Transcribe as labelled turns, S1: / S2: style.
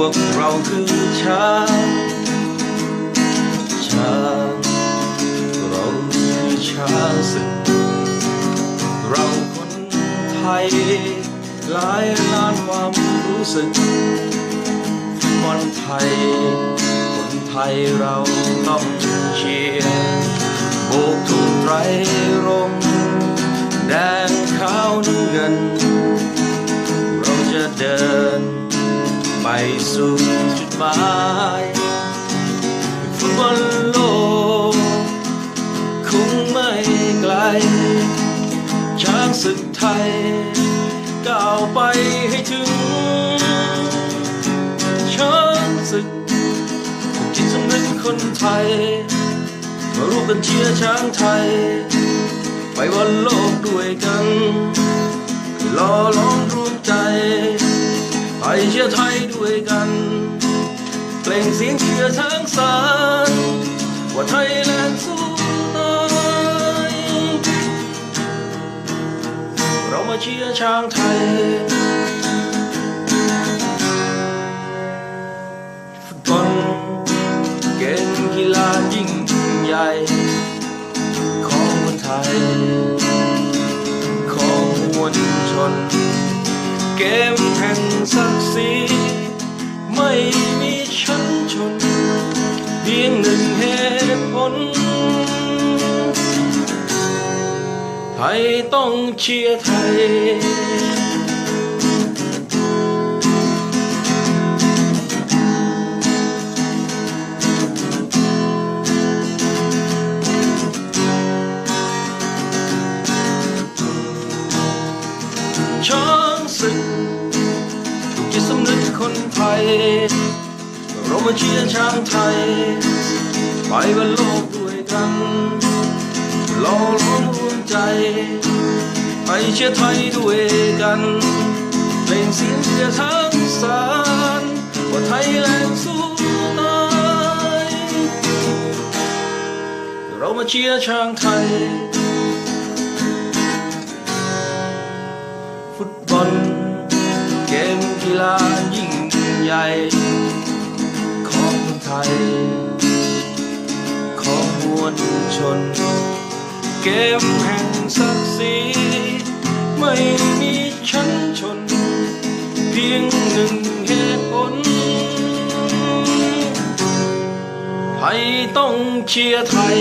S1: พวกเราคือช้างช้างเราคือช้างศึกเราคนไทย หลายล้านความรู้สึกบอลไทย คนไทยเราต้องเชียร์โบกทุกไตรรงแดงขาวน้ำเงิน ไปสู่จุดหมายฟุตบอลโลกคงไม่ไกลช้างศึกไทยก้าวไปให้ถึงช้างศึกจิตสำนึกคนไทยมาร่วมกันเชียร์ช้างไทย ไปบอลโลกด้วยกันรอล้อมรวมใจ ไปเชียร์ไทยด้วยกันเปล่งเสียงเชียร์ช้างสารว่าไทยแลนด์สู้ตายเรามาเชียร์ช้างไทย ฟุตบอลเกมกีฬายิ่งใหญ่ของคนไทย ไม่มีชั้นชนเพียงหนึ่งเหตุผลไทยต้องเชียร์ไทย ช้างศึก เรามาเชียร์ช้างไทย ไปบนโลกด้วยกันรอล้อมรวมใจ ไปเชียร์ไทยด้วยกันเพลงเสียงเชียร์ทั้งสารว่าไทยแลนด์สู้ตายเรามาเชียร์ช้างไทย ใหญ่ของไทย ของมวลชน เกมแห่งศักดิ์ศรีไม่มีชั้นชน เพียงหนึ่งเหตุผลไทยต้องเชียร์ไทย